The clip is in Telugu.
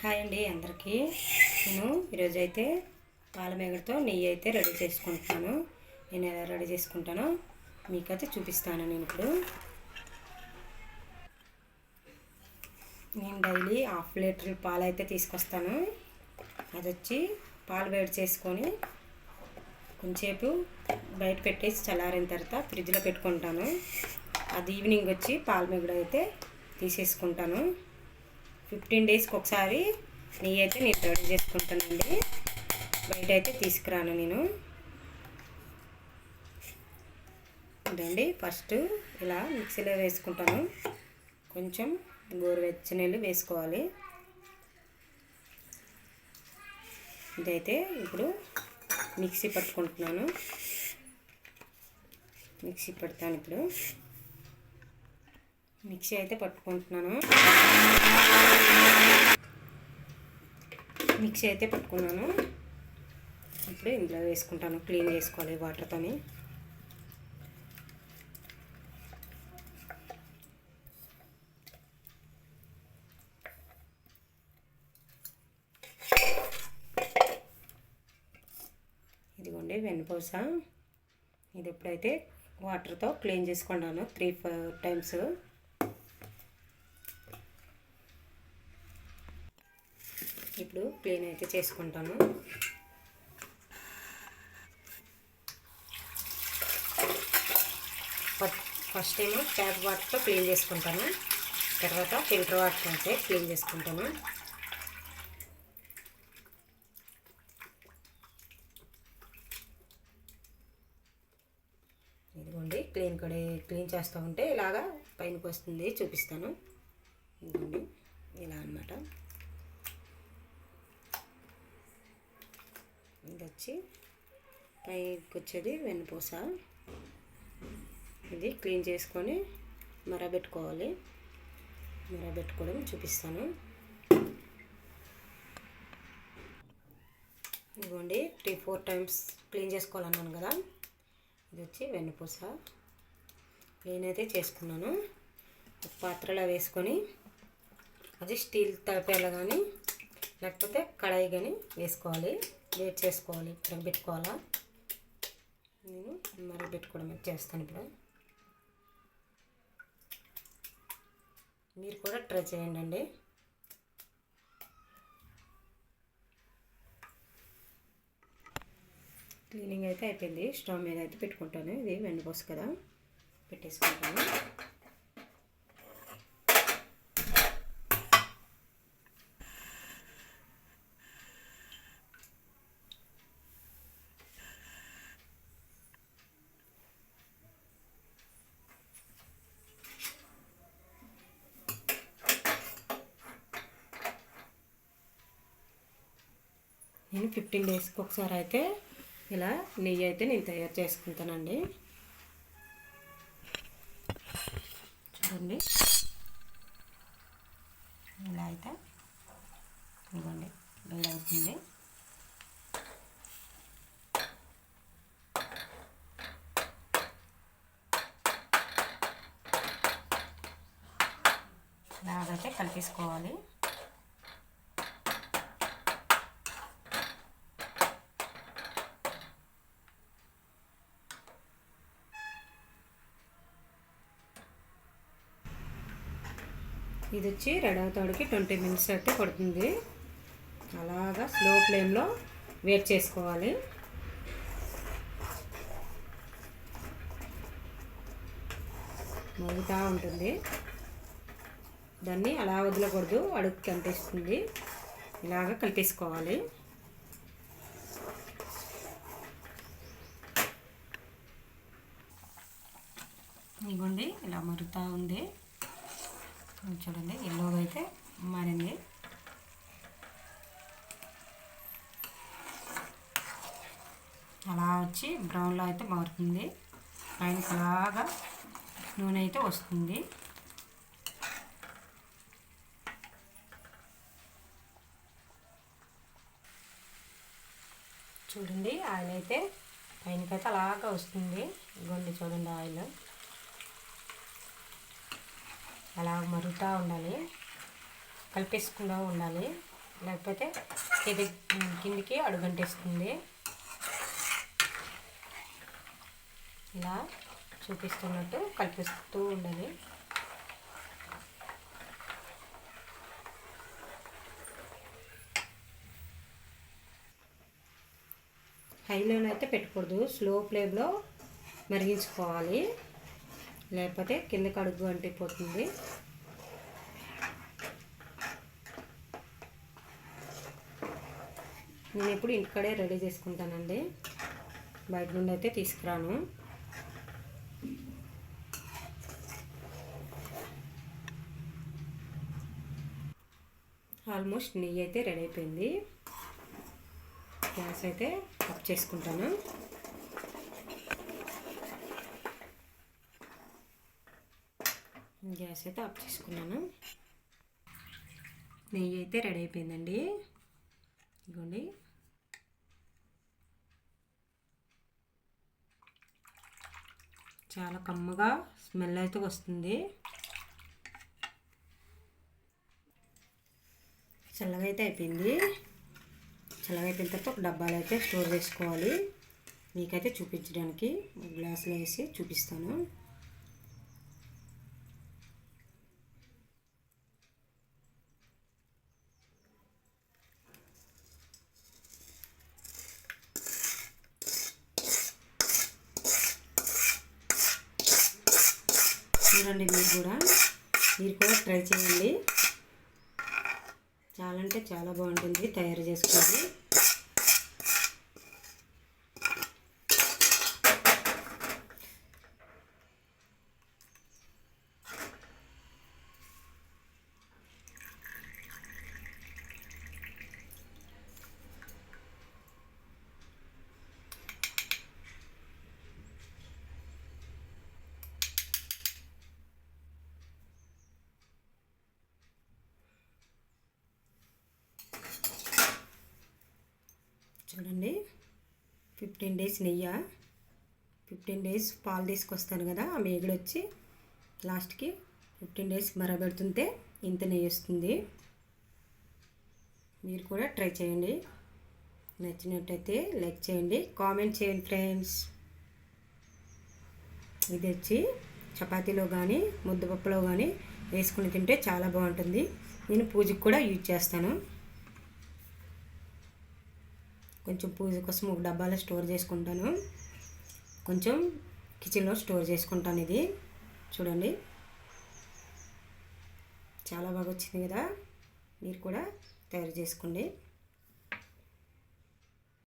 హాయ్ అండి అందరికీ. నేను ఈరోజు అయితే పాలమేగడతో నెయ్యి అయితే రెడీ చేసుకుంటున్నాను. నేను ఎలా రెడీ చేసుకుంటానో మీకైతే చూపిస్తాను నేను ఇప్పుడు. నేను డైలీ హాఫ్ లీటర్ పాలు అయితే తీసుకొస్తాను. అది వచ్చి పాలు వేడి చేసుకొని కొంచెంసేపు బయట పెట్టేసి చల్లారిన తర్వాత ఫ్రిడ్జ్లో పెట్టుకుంటాను. అది ఈవినింగ్ వచ్చి పాలమేగడ అయితే తీసేసుకుంటాను. ఫిఫ్టీన్ డేస్కి ఒకసారి నెయ్యి అయితే నేను రెడీ చేసుకుంటానండి. బయట అయితే తీసుకురాను నేను. ఇదండి ఫస్ట్ ఇలా మిక్సీలో వేసుకుంటాను. కొంచెం గోరువెచ్చనీళ్ళు వేసుకోవాలి. ఇదైతే ఇప్పుడు మిక్సీ పట్టుకుంటున్నాను. మిక్సీ పెడతాను ఇప్పుడు. మిక్సీ అయితే పట్టుకుంటున్నాను. మిక్సీ అయితే పట్టుకున్నాను. ఇప్పుడు ఇందులో వేసుకుంటాను. క్లీన్ చేసుకోవాలి వాటర్తోని ఇదిగోండి వెన్నపూస. ఇది ఎప్పుడైతే వాటర్తో క్లీన్ చేసుకున్నాను త్రీ ఫోర్ టైమ్స్. ఇప్పుడు క్లీన్ అయితే చేసుకుంటాను. ఫస్ట్ ఏమో ట్యాప్ వాటర్తో క్లీన్ చేసుకుంటాను. తర్వాత ఫిల్టర్ వాటర్ అయితే క్లీన్ చేసుకుంటాను. ఇదిగోండి క్లీన్ కడే క్లీన్ చేస్తూ ఉంటే ఇలాగా పైనకి వస్తుంది చూపిస్తాను. ఇదిగోండి ఇలా అనమాట వచ్చి పైకి వచ్చేది వెన్నపూస. ఇది క్లీన్ చేసుకొని మరబెట్టుకోవాలి. మరబెట్టుకోవడం చూపిస్తాను. ఇదిగోండి త్రీ ఫోర్ టైమ్స్ క్లీన్ చేసుకోవాలన్నాను కదా. ఇది వచ్చి వెన్నపూస. క్లీన్ అయితే చేసుకున్నాను. పాత్రలో వేసుకొని అది స్టీల్ తలపేలా కానీ లేకపోతే కడాయి కానీ వేసుకోవాలి. వేట్ చేసుకోవాలి. ఇక్కడ పెట్టుకోవాలా? నేను మరి పెట్టుకోవడం చేస్తాను ఇప్పుడు. మీరు కూడా ట్రై చేయండి అండి. క్లీనింగ్ అయితే అయిపోయింది. స్టవ్ మీద అయితే పెట్టుకుంటాను. ఇది వెండిపోసు కదా. పెట్టేసుకుంటాను. నేను ఫిఫ్టీన్ డేస్కి ఒకసారి అయితే ఇలా నెయ్యి అయితే నేను తయారు చేసుకుంటానండి. చూడండి. ఇలా అయితే ఇవ్వండి వేడి అవుతుంది. ఇలాగైతే కలిపేసుకోవాలి. ఇది వచ్చి రెడీ అవుతాడికి ట్వంటీ మినిట్స్ అయితే పడుతుంది. అలాగా స్లో ఫ్లేమ్లో వేట్ చేసుకోవాలి. మరుగుతూ ఉంటుంది. దాన్ని అలా వదలకూడదు అడుగు కనిపిస్తుంది ఇలాగ కలిపేసుకోవాలి. ఇగోండి ఇలా మరుగుతూ ఉంది. చూడండి. ఎల్లోగా అయితే మారింది. అలా వచ్చి బ్రౌన్లో అయితే మారుతుంది. పైన అలాగా నూనె అయితే వస్తుంది. చూడండి ఆయిల్ అయితే పైనకైతే అలాగా వస్తుంది. గొండి చూడండి ఆయిల్. అలా మరుగుతూ ఉండాలి. కలిపేసుకుంటూ ఉండాలి. లేకపోతే కింది కిందికి అడుగంటేస్తుంది. ఇలా చూపిస్తున్నట్టు కల్పిస్తూ ఉండాలి. హైలోనైతే పెట్టకూడదు. స్లో ఫ్లేమ్లో మరిగించుకోవాలి. లేకపోతే కిందకి అడుగు అంటిపోతుంది నేను ఎప్పుడు ఇక్కడే రెడీ చేసుకుంటానండి. బయట నుండి అయితే తీసుకురాను. ఆల్మోస్ట్ నెయ్యి అయితే రెడీ అయిపోయింది. గ్యాస్ అయితే ఆఫ్ చేసుకుంటాను. గ్యాస్ అయితే ఆఫ్ చేసుకున్నాను. నెయ్యి అయితే రెడీ అయిపోయిందండి. ఇదిగోండి. చాలా కమ్మగా స్మెల్ అయితే వస్తుంది. చల్లగా అయితే అయిపోయింది. చల్లగా అయిపోయిన తర్వాత ఒక డబ్బాలు అయితే స్టోర్ చేసుకోవాలి. మీకైతే చూపించడానికి గ్లాసులో వేసి చూపిస్తాను. చూడండి మీరు కూడా. మీరు కూడా ట్రై చేయండి. చాలా అంటే చాలా బాగుంటుంది తయారు చేసుకోండి అండి. ఫిఫ్టీన్ డేస్ నెయ్యి. ఫిఫ్టీన్ డేస్ పాలు తీసుకొస్తాను కదా ఆ మేగడ వచ్చి లాస్ట్కి ఫిఫ్టీన్ డేస్ మరబెడుతుంటే ఇంత నెయ్యి వస్తుంది. మీరు కూడా ట్రై చేయండి. నచ్చినట్టయితే లైక్ చేయండి కామెంట్ చేయండి ఫ్రెండ్స్. ఇది వచ్చి చపాతీలో కానీ ముద్దపప్పులో కానీ వేసుకుని తింటే చాలా బాగుంటుంది. నేను పూజకు కూడా యూజ్ చేస్తాను. కొంచెం పూజ కోసం ఒక డబ్బాలో స్టోర్ చేసుకుంటాను. కొంచెం కిచెన్లో స్టోర్ చేసుకుంటాను ఇది. చూడండి. చాలా బాగా వచ్చింది కదా. మీరు కూడా తయారు చేసుకోండి.